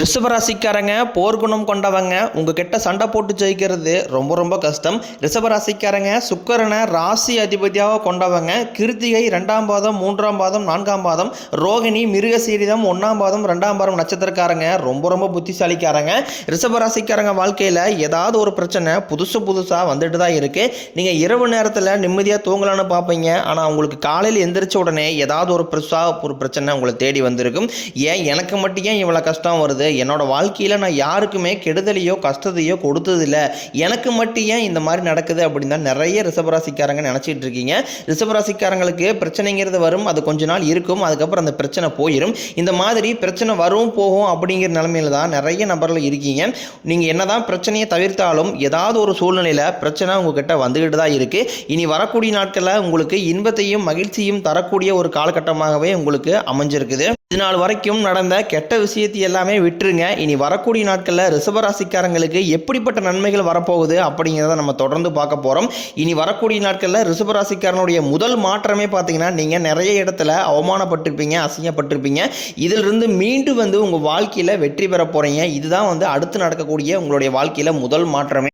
ரிஷபராசிக்காரங்க போர்க்குணம் கொண்டவங்க உங்ககிட்ட சண்டை போட்டு ஜெயிக்கிறது ரொம்ப ரொம்ப கஷ்டம். ரிஷபராசிக்காரங்க சுக்கரனை ராசி அதிபதியாக கொண்டவங்க கிருத்திகை ரெண்டாம் பாதம் மூன்றாம் பாதம் நான்காம் பாதம் ரோகிணி மிருகசீரிதம் ஒன்றாம் பாதம் ரெண்டாம் பாதம் நட்சத்திரக்காரங்க ரொம்ப ரொம்ப புத்திசாலிக்காரங்க. ரிஷபராசிக்காரங்க வாழ்க்கையில் ஏதாவது ஒரு பிரச்சனை புதுசு புதுசாக வந்துட்டு தான் இருக்குது நீங்கள் இரவு நேரத்தில் நிம்மதியாக தூங்கலான்னு பார்ப்பீங்க. ஆனால் உங்களுக்கு காலையில் எந்திரிச்ச உடனே ஏதாவது ஒரு பெருசாக ஒரு பிரச்சனை உங்களை தேடி வந்திருக்கும். ஏன் எனக்கு மட்டும் ஏன் இவ்வளோ கஷ்டம் வருது? என்னோடய வாழ்க்கையில் நான் யாருக்குமே கெடுதலையோ கஷ்டத்தையோ கொடுத்ததில்ல. எனக்கு மட்டும் ஏன் இந்த மாதிரி நடக்குது அப்படின்னு தான் நிறைய ரிசபராசிக்காரங்க நினச்சிட்டு இருக்கீங்க. ரிசபராசிக்காரங்களுக்கு பிரச்சனைங்கிறது வரும் அது கொஞ்ச நாள் இருக்கும் அதுக்கப்புறம் அந்த பிரச்சனை போயிடும் இந்த மாதிரி பிரச்சனை வரும் போகும் அப்படிங்கிற நிலமையில தான் நிறைய நபர்கள் இருக்கீங்க. நீங்கள் என்னதான் பிரச்சனையை தவிர்த்தாலும் ஏதாவது ஒரு சூழ்நிலையில் பிரச்சனை உங்ககிட்ட வந்துக்கிட்டு தான் இருக்குது இனி வரக்கூடிய நாட்களில் உங்களுக்கு இன்பத்தையும் மகிழ்ச்சியும் தரக்கூடிய ஒரு காலகட்டமாகவே உங்களுக்கு அமைஞ்சிருக்குது. இது நாள் வரைக்கும் நடந்த கெட்ட விஷயத்தை எல்லாமே விட்டுருங்க. இனி வரக்கூடிய நாட்களில் ரிஷபராசிக்காரங்களுக்கு எப்படிப்பட்ட நன்மைகள் வரப்போகுது அப்படிங்கிறத நம்ம தொடர்ந்து பார்க்க போகிறோம் இனி வரக்கூடிய நாட்களில் ரிஷபராசிக்காரனுடைய முதல் மாற்றமே பார்த்தீங்கன்னா நீங்கள் நிறைய இடத்துல அவமானப்பட்டிருப்பீங்க அசிங்கப்பட்டிருப்பீங்க. இதிலிருந்து மீண்டும் வந்து உங்கள் வாழ்க்கையில் வெற்றி பெற போகிறீங்க இதுதான் வந்து அடுத்து நடக்கக்கூடிய உங்களுடைய வாழ்க்கையில் முதல் மாற்றமே.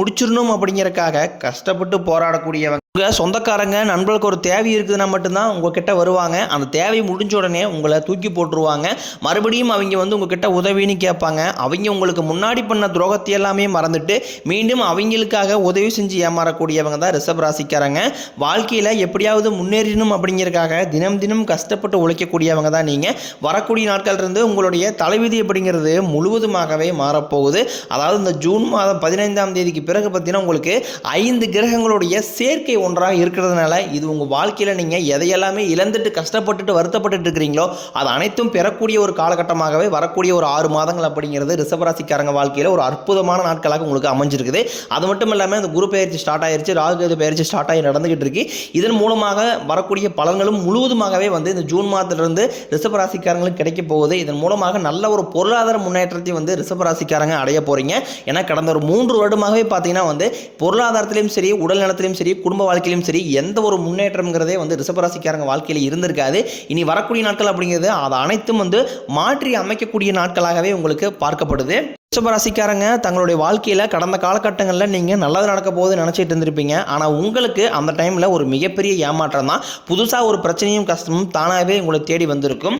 முடிச்சிடணும் அப்படிங்கிறக்காக கஷ்டப்பட்டு போராடக்கூடியவங்க உங்கள் சொந்தக்காரங்க நண்பர்களுக்கு ஒரு தேவை இருக்குதுன்னா மட்டும்தான் உங்ககிட்ட வருவாங்க. அந்த தேவை முடிஞ்ச உடனே உங்களை தூக்கி போட்டுருவாங்க. மறுபடியும் அவங்க வந்து உங்ககிட்ட உதவின்னு கேட்பாங்க. அவங்க உங்களுக்கு முன்னாடி பண்ண துரோகத்தை எல்லாமே மறந்துட்டு மீண்டும் அவங்களுக்காக உதவி செஞ்சு ஏமாறக்கூடியவங்க தான் ரிஷப் ராசிக்காரங்க. வாழ்க்கையில் எப்படியாவது முன்னேறணும் அப்படிங்கிறக்காக தினம் தினம் கஷ்டப்பட்டு உழைக்கக்கூடியவங்க தான் நீங்கள் வரக்கூடிய நாட்கள் இருந்து உங்களுடைய தலைவிதி அப்படிங்கிறது முழுவதுமாகவே மாறப்போகுது. அதாவது இந்த ஜூன் மாதம் பதினைந்தாம் தேதிக்கு பிறகு பார்த்தீங்கன்னா உங்களுக்கு ஐந்து கிரகங்களுடைய சேர்க்கை ஒன்றாக இருக்கிறதுனால இது உங்கள் வாழ்க்கையில் நீங்கள் எதையெல்லாமே இழந்துட்டு கஷ்டப்பட்டுட்டு வருத்தப்பட்டுட்டு இருக்கிறீங்களோ அது அனைத்தும் பெறக்கூடிய ஒரு காலகட்டமாகவே வரக்கூடிய ஒரு ஆறு மாதங்கள் அப்படிங்கிறது ரிஷபராசிக்காரங்க வாழ்க்கையில் ஒரு அற்புதமான நாட்களாக உங்களுக்கு அமைஞ்சிருக்குது. அது மட்டும் இல்லாமல் இந்த குரு பயிற்சி ஸ்டார்ட் ஆயிருச்சு ராகுகேது பயிற்சி ஸ்டார்ட் ஆகி நடந்துகிட்டு இருக்கு. இதன் மூலமாக வரக்கூடிய பலன்களும் முழுவதுமாகவே வந்து இந்த ஜூன் மாதத்திலிருந்து ரிஷபராசிக்காரங்களுக்கு கிடைக்க போகுது. இதன் மூலமாக நல்ல ஒரு பொருளாதார முன்னேற்றத்தை வந்து ரிஷபராசிக்காரங்க அடைய போகிறீங்க ஏன்னா கடந்த ஒரு மூன்று வருடமாகவே பார்த்தீங்கன்னா வந்து பொருளாதாரத்திலையும் சரி உடல் நலத்திலையும் சரி குடும்ப வாழ்க்கையிலும் சரி எந்த ஒரு முன்னேற்றம்ங்கிறதே வந்து ரிஷபராசிக்காரங்க வாழ்க்கையில் இருந்திருக்காது. இனி வரக்கூடிய நாட்கள் அப்படிங்கிறது அது அனைத்தும் வந்து மாற்றி அமைக்கக்கூடிய நாட்களாகவே உங்களுக்கு பார்க்கப்படுது. ரிஷபராசிக்காரங்க தங்களுடைய வாழ்க்கையில் கடந்த காலகட்டங்களில் நீங்கள் நல்லது நடக்க போகுது நினச்சிட்டு இருந்திருப்பீங்க. ஆனால் உங்களுக்கு அந்த டைமில் ஒரு மிகப்பெரிய ஏமாற்றம் தான். புதுசாக ஒரு பிரச்சனையும் கஷ்டமும் தானாகவே உங்களை தேடி வந்திருக்கும்.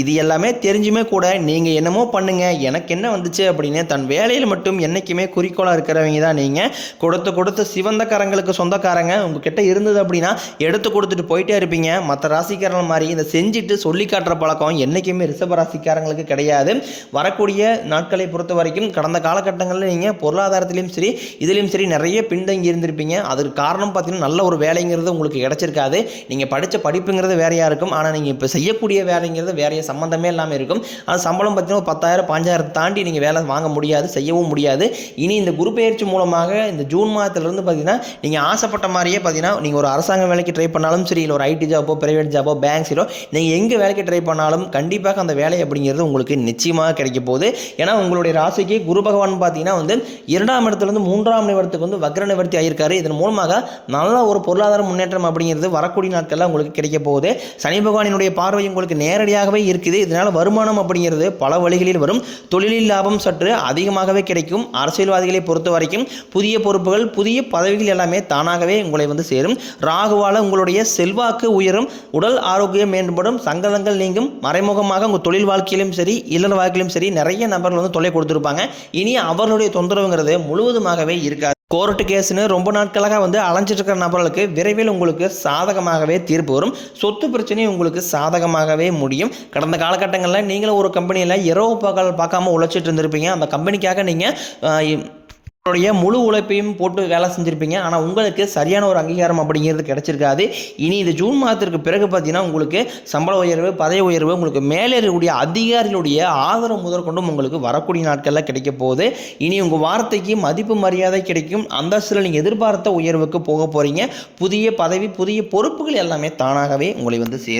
இது எல்லாமே தெரிஞ்சுமே கூட நீங்கள் என்னமோ பண்ணுங்க எனக்கு என்ன வந்துச்சு அப்படின்னு தன் வேலையில் மட்டும் என்றைக்குமே குறிக்கோளாக இருக்கிறவங்க தான் நீங்கள் கொடுத்து கொடுத்து சிவந்த கரங்களுக்கு சொந்தக்காரங்க உங்ககிட்ட இருந்தது அப்படின்னா எடுத்து கொடுத்துட்டு போயிட்டே இருப்பீங்க. மற்ற ராசிக்காரங்க மாதிரி இதை செஞ்சுட்டு சொல்லி காட்டுற பழக்கம் என்றைக்குமே ரிஷப ராசிக்காரங்களுக்கு கிடையாது. வரக்கூடிய நாட்களை பொறுத்த வரைக்கும் கடந்த காலகட்டங்களில் நீங்கள் பொருளாதாரத்திலையும் சரி இதுலேயும் சரி நிறைய பின்தங்கி இருந்திருப்பீங்க. அதுக்கு காரணம் பார்த்தீங்கன்னா நல்ல ஒரு வேலைங்கிறது உங்களுக்கு கிடைச்சிருக்காது. நீங்கள் படித்த படிப்புங்கிறது வேறையாக இருக்கும். ஆனால் நீங்கள் இப்போ செய்யக்கூடிய வேலைங்கிறது வேறைய சம்மந்தமே இல்லாமல் இருக்கும். அது சம்பளம் பார்த்தீங்கன்னா ஒரு பத்தாயிரம் பஞ்சாயிரம் தாண்டி நீங்கள் வேலை வாங்க முடியாது செய்யவும் முடியாது. இனி இந்த குரு பயிற்சி மூலமாக இந்த ஜூன் மாதத்துலேருந்து பார்த்தீங்கன்னா நீங்கள் ஆசைப்பட்ட மாதிரியே பார்த்தீங்கன்னா நீங்கள் ஒரு அரசாங்க வேலைக்கு ட்ரை பண்ணாலும் சரி இல்லை ஒரு ஐடி ஜாபோ பிரைவேட் ஜாபோ பேங்க்ஸிலோ நீங்கள் எங்கே வேலைக்கு ட்ரை பண்ணாலும் கண்டிப்பாக அந்த வேலை அப்படிங்கிறது உங்களுக்கு நிச்சயமாக கிடைக்க போகுது. ஏன்னா உங்களுடைய ராசிக்கு குரு பகவான் பார்த்தீங்கன்னா வந்து இரண்டாம் இடத்துலேருந்து மூன்றாம் நிவர்த்துக்கு வந்து வக்ர நிவர்த்தி ஆகியிருக்காரு இதன் மூலமாக நல்ல ஒரு பொருளாதார முன்னேற்றம் அப்படிங்கிறது வரக்கூடிய நாட்களில் உங்களுக்கு கிடைக்க போகுது. சனி பகவானினுடைய பார்வை உங்களுக்கு நேரடியாகவே இருக்குது. இதனால் வருமானம் அப்படிங்கிறது பல வழிகளில் வரும். தொழிலில் லாபம் சற்று அதிகமாகவே கிடைக்கும். அரசியல்வாதிகளை பொறுத்த வரைக்கும் புதிய பொறுப்புகள் புதிய பதவிகள் எல்லாமே தானாகவே உங்களை வந்து சேரும். ராகுவால உங்களுடைய செல்வாக்கு உயரும். உடல் ஆரோக்கியம் மேம்படும். சங்கடங்கள் நீங்கும். மறைமுகமாக உங்கள் தொழில் வாழ்க்கையிலும் சரி இல்லற வாழ்க்கையிலும் சரி நிறைய நபர்கள் வந்து தொல்லை கொடுத்துருப்பாங்க. இனி அவர்களுடைய தொந்தரவுங்கிறது முழுவதுமாகவே இருக்காது. கோர்ட்டு கேஸ்னு ரொம்ப நாட்களாக வந்து அலைஞ்சிட்டு இருக்கிற நபர்களுக்கு விரைவில் உங்களுக்கு சாதகமாகவே தீர்ப்பு வரும். சொத்து பிரச்சனை உங்களுக்கு சாதகமாகவே முடியும். கடந்த காலகட்டங்களில் நீங்களும் ஒரு கம்பெனியில் இரவு பகல் பார்க்காம உழைச்சிட்டு இருந்திருப்பீங்க. அந்த கம்பெனிக்காக நீங்கள் உங்களுடைய முழு உழைப்பையும் போட்டு வேலை செஞ்சுருப்பீங்க. ஆனால் உங்களுக்கு சரியான ஒரு அங்கீகாரம் அப்படிங்கிறது கிடைச்சிருக்காது. இனி இது ஜூன் மாதத்திற்கு பிறகு பார்த்தீங்கன்னா உங்களுக்கு சம்பள உயர்வு பதவி உயர்வு உங்களுக்கு மேலே இருக்கக்கூடிய அதிகாரிகளுடைய ஆதரவு முதற்கொண்டும் உங்களுக்கு வரக்கூடிய நாட்களில் கிடைக்க போகுது. இனி உங்கள் வார்த்தைக்கு மதிப்பு மரியாதை கிடைக்கும். அந்தஸ்தில் நீங்கள் எதிர்பார்த்த உயர்வுக்கு போக போகிறீங்க புதிய பதவி புதிய பொறுப்புகள் எல்லாமே தானாகவே உங்களை வந்து சேரும்.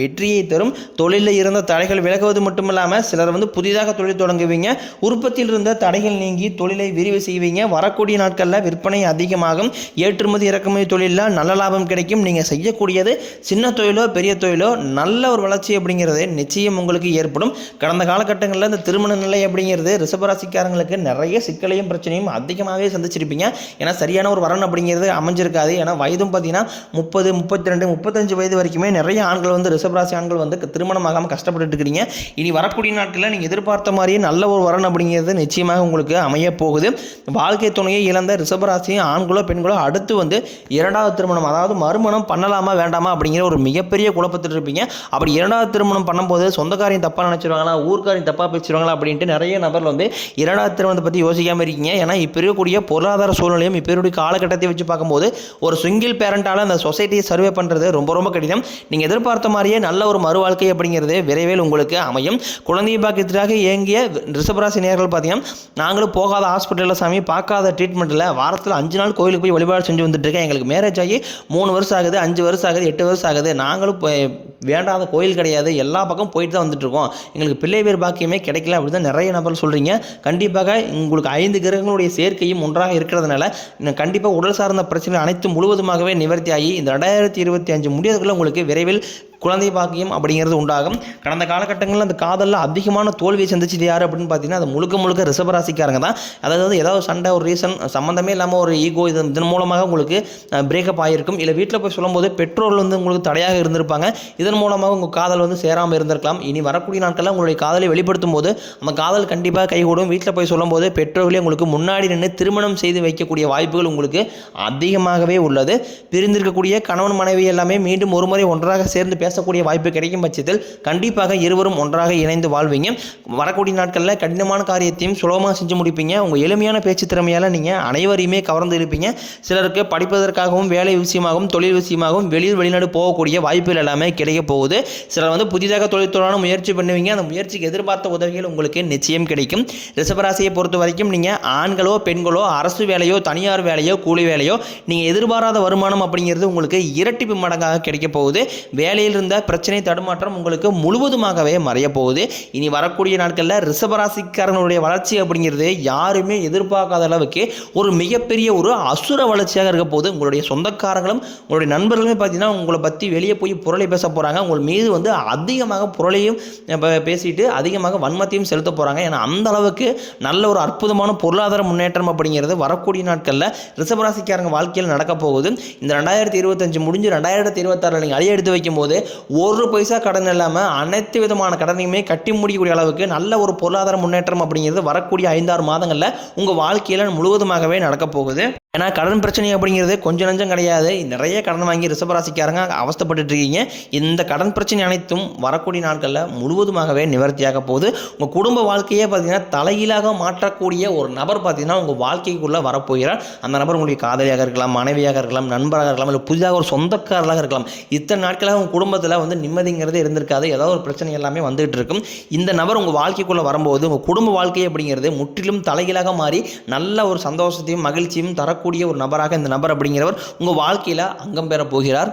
வெற்றியை தரும். தொழிலில் இருந்த தடைகள் விலகுவது மட்டுமல்லாமல் சிலர் வந்து புதிதாக தொழில் தொடங்குவீங்க. உற்பத்தியில் இருந்த தடைகள் நீங்கி தொழிலை விரிவு செய்வீங்க. வரக்கூடிய நாட்களில் விற்பனை அதிகமாகும். ஏற்றுமதி இறக்குமதி தொழிலில் நல்ல லாபம் கிடைக்கும். நீங்கள் செய்யக்கூடியது சின்ன தொழிலோ பெரிய தொழிலோ நல்ல ஒரு வளர்ச்சி அப்படிங்கிறது நிச்சயம் உங்களுக்கு ஏற்படும். கடந்த காலகட்டங்களில் இந்த திருமண நிலை அப்படிங்கிறது ரிசபராசிக்காரங்களுக்கு நிறைய சிக்கலையும் பிரச்சனையும் அதிகமாகவே சந்திச்சிருப்பீங்க. ஏன்னா சரியான ஒரு வரன் அப்படிங்கிறது அமைஞ்சிருக்காது. ஏன்னா வயதும் பார்த்தீங்கன்னா முப்பது முப்பத்தி ரெண்டு முப்பத்தஞ்சு வயது வரைக்குமே நிறைய ஆண்கள் வந்து ரிஷபராசி ஆண்கள் வந்து திருமணம் ஆகாமல் கஷ்டப்பட்டுட்டு இருக்கிறீங்க இனி வரக்கூடிய நாட்களில் நீங்கள் எதிர்பார்த்த மாதிரியே நல்ல ஒரு வரன் அப்படிங்கிறது நிச்சயமாக உங்களுக்கு அமைய போகுது. வாழ்க்கை துணையை இழந்த ரிஷபராசியும் ஆண்களோ பெண்களோ அடுத்து வந்து இரண்டாவது திருமணம் அதாவது மறுமணம் பண்ணலாமா வேண்டாமா அப்படிங்கிற ஒரு மிகப்பெரிய குழப்பத்தில் இருப்பீங்க. அப்படி இரண்டாவது திருமணம் பண்ணும்போது சொந்தக்காரையும் தப்பாக நினச்சிருவாங்களா ஊர்க்காரையும் தப்பாக பேசிடுவாங்களா அப்படின்ட்டு நிறைய நபர்கள் வந்து இரண்டாவது திருமணத்தை பற்றி யோசிக்காமல் இருக்கீங்க. ஏன்னா இப்போ இருக்கக்கூடிய பொருளாதார சூழ்நிலையும் இப்போ இருக்கக்கூடிய காலகட்டத்தை வச்சு பார்க்கும்போது ஒரு சிங்கிள் பேரண்டால் அந்த சொசைட்டியை சர்வே பண்ணுறது ரொம்ப ரொம்ப கடினம். நீங்கள் எதிர்பார்த்த மாதிரியே நல்ல ஒரு மறு வாழ்க்கை அப்படிங்கிறது விரைவில் உங்களுக்கு அமையும். குழந்தை பாக்கியத்திற்காக இயங்கிய ரிஷபராசி நேர்கள் பார்த்தீங்கன்னா நாங்களும் போகாத ஹாஸ்பிட்டலில் சாமி பார்க்காத ட்ரீட்மெண்ட்டில் வாரத்தில் அஞ்சு நாள் கோயிலுக்கு போய் வழிபாடு செஞ்சு வந்துட்டு இருக்கேன். எங்களுக்கு மேரேஜ் ஆகி மூணு வருஷம் ஆகுது அஞ்சு வருஷம் ஆகுது எட்டு வருஷம் ஆகுது. நாங்களும் வேண்டாத கோயில் கிடையாது. எல்லா பக்கம் போயிட்டு தான் வந்துட்டுருக்கோம் எங்களுக்கு பிள்ளை பேர் பாக்கியமே கிடைக்கல அப்படி தான் நிறைய நபர் சொல்கிறீங்க கண்டிப்பாக உங்களுக்கு ஐந்து கிரகங்களுடைய சேர்க்கையும் ஒன்றாக இருக்கிறதுனால கண்டிப்பாக உடல் சார்ந்த பிரச்சனைகள் அனைத்தும் முழுவதுமாகவே நிவர்த்தி ஆகி இந்த ரெண்டாயிரத்தி இருபத்தி அஞ்சு முடியறதுக்குள்ள உங்களுக்கு விரைவில் குழந்தை பாக்கியம் அப்படிங்கிறது உண்டாகும். கடந்த காலகட்டங்களில் அந்த காதலில் அதிகமான தோல்வியை சந்திச்சது யார் அப்படின்னு பார்த்தீங்கன்னா அது முழுக்க முழுக்க ரிசபராசிக்காரங்க தான். அதாவது ஏதாவது சண்டை ஒரு ரீசன் சம்மந்தமே இல்லாமல் ஒரு ஈகோ இது இதன் மூலமாக உங்களுக்கு பிரேக்கப் ஆகிருக்கும் இல்லை வீட்டில் போய் சொல்லும்போது பெற்றோர்கள் வந்து உங்களுக்கு தடையாக இருந்திருப்பாங்க. இதன் மூலமாக உங்கள் காதல் வந்து சேராமல் இருந்திருக்கலாம். இனி வரக்கூடிய நாட்களில் உங்களுடைய காதலை வெளிப்படுத்தும் போது அந்த காதல் கண்டிப்பாக கைகூடும். வீட்டில் போய் சொல்லும்போது பெற்றோர்களே உங்களுக்கு முன்னாடி நின்று திருமணம் செய்து வைக்கக்கூடிய வாய்ப்புகள் உங்களுக்கு அதிகமாகவே உள்ளது. பிரிந்திருக்கக்கூடிய கணவன் மனைவி எல்லாமே மீண்டும் ஒருமுறை ஒன்றாக சேர்ந்து பேச பேசக்கூடிய வாய்ப்பு கிடைக்கும் பட்சத்தில் கண்டிப்பாக இருவரும் ஒன்றாக இணைந்து வாழ்வீங்க. வரக்கூடிய நாட்களில் கடினமான காரியத்தையும் சுலபமாக செஞ்சு முடிப்பீங்க. உங்கள் எளிமையான பேச்சு திறமையால் நீங்கள் அனைவரையுமே கவர்ந்து இருப்பீங்க சிலருக்கு படிப்பதற்காகவும் வேலை விஷயமாகவும் தொழில் விஷயமாகவும் வெளியூர் வெளிநாடு போகக்கூடிய வாய்ப்புகள் எல்லாமே கிடைக்க போகுது. சிலர் வந்து புதிதாக தொழில் முயற்சி பண்ணுவீங்க. அந்த முயற்சிக்கு எதிர்பார்த்த உதவிகள் உங்களுக்கு நிச்சயம் கிடைக்கும். ரிஷபராசியை பொறுத்த வரைக்கும் நீங்கள் ஆண்களோ பெண்களோ அரசு வேலையோ தனியார் வேலையோ கூலி வேலையோ நீங்கள் எதிர்பாராத வருமானம் அப்படிங்கிறது உங்களுக்கு இரட்டிப்பு மடங்காக கிடைக்க போகுது. வேலையில் இருந்த பிரச்சனை தடுமாற்றம் உங்களுக்கு முழுவதுமாகவே மறையப்போகுது. இனி வரக்கூடிய நாட்களில் ரிஷபராசிக்காரனுடைய வளர்ச்சி அப்படிங்கிறது யாருமே எதிர்பார்க்காத அளவுக்கு ஒரு மிகப்பெரிய ஒரு அசுர வளர்ச்சியாக இருக்க போது உங்களுடைய சொந்தக்காரங்களும் உங்களுடைய நண்பர்களுமே பார்த்தீங்கன்னா உங்களை பற்றி வெளியே போய் புரளை பேச போகிறாங்க உங்கள் மீது வந்து அதிகமாக புரளையும் பேசிட்டு அதிகமாக வன்மத்தையும் செலுத்த போகிறாங்க ஏன்னா அந்த அளவுக்கு நல்ல ஒரு அற்புதமான பொருளாதார முன்னேற்றம் அப்படிங்கிறது வரக்கூடிய நாட்களில் ரிஷபராசிக்காரங்க வாழ்க்கையில் நடக்க போகுது. இந்த ரெண்டாயிரத்தி இருபத்தஞ்சு முடிஞ்சு ரெண்டாயிரத்தி இருபத்தாறில் நீங்கள் அடி எடுத்து வைக்கும்போது ஒரு பைசா கடன் இல்லாமல் அனைத்து விதமான கடனையுமே கட்டி முடிக்கக்கூடிய அளவுக்கு நல்ல ஒரு பொருளாதார முன்னேற்றம் அப்படிங்கிறது வரக்கூடிய ஐந்தாறு மாதங்களில் உங்கள் வாழ்க்கையில் முழுவதுமாகவே நடக்க போகுது. ஏன்னா கடன் பிரச்சனை அப்படிங்கிறது கொஞ்சம் நஞ்சம் கிடையாது. நிறைய கடன் வாங்கி ரிஷபராசிக்காரங்க அவஸ்தப்பட்டு இருக்கீங்க. இந்த கடன் பிரச்சனை அனைத்தும் வரக்கூடிய நாட்களில் முழுவதுமாகவே நிவர்த்தியாக போகுது. உங்கள் குடும்ப வாழ்க்கையே பார்த்தீங்கன்னா தலைகீழாக மாற்றக்கூடிய ஒரு நபர் பார்த்தீங்கன்னா உங்கள் வாழ்க்கைக்குள்ளே வரப்போகிறார். அந்த நபர் உங்களுடைய காதலியாக இருக்கலாம் மனைவியாக இருக்கலாம் நண்பராக இருக்கலாம் இல்லை புதிதாக ஒரு சொந்தக்காரராக இருக்கலாம். இத்தனை நாட்களாக உங்கள் குடும்பத்தில் வந்து நிம்மதிங்கிறது இருந்திருக்காது. ஏதாவது ஒரு பிரச்சனை எல்லாமே வந்துகிட்டு இருக்கும். இந்த நபர் உங்கள் வாழ்க்கைக்குள்ளே வரும்போது உங்கள் குடும்ப வாழ்க்கை அப்படிங்கிறது முற்றிலும் தலைகீழாக மாறி நல்ல ஒரு சந்தோஷத்தையும் மகிழ்ச்சியும் தரக்கூடிய ஒரு நபராக இந்த நபர் அப்படிங்கிறவர் உங்கள் வாழ்க்கையில் அங்கம் பெற போகிறார்.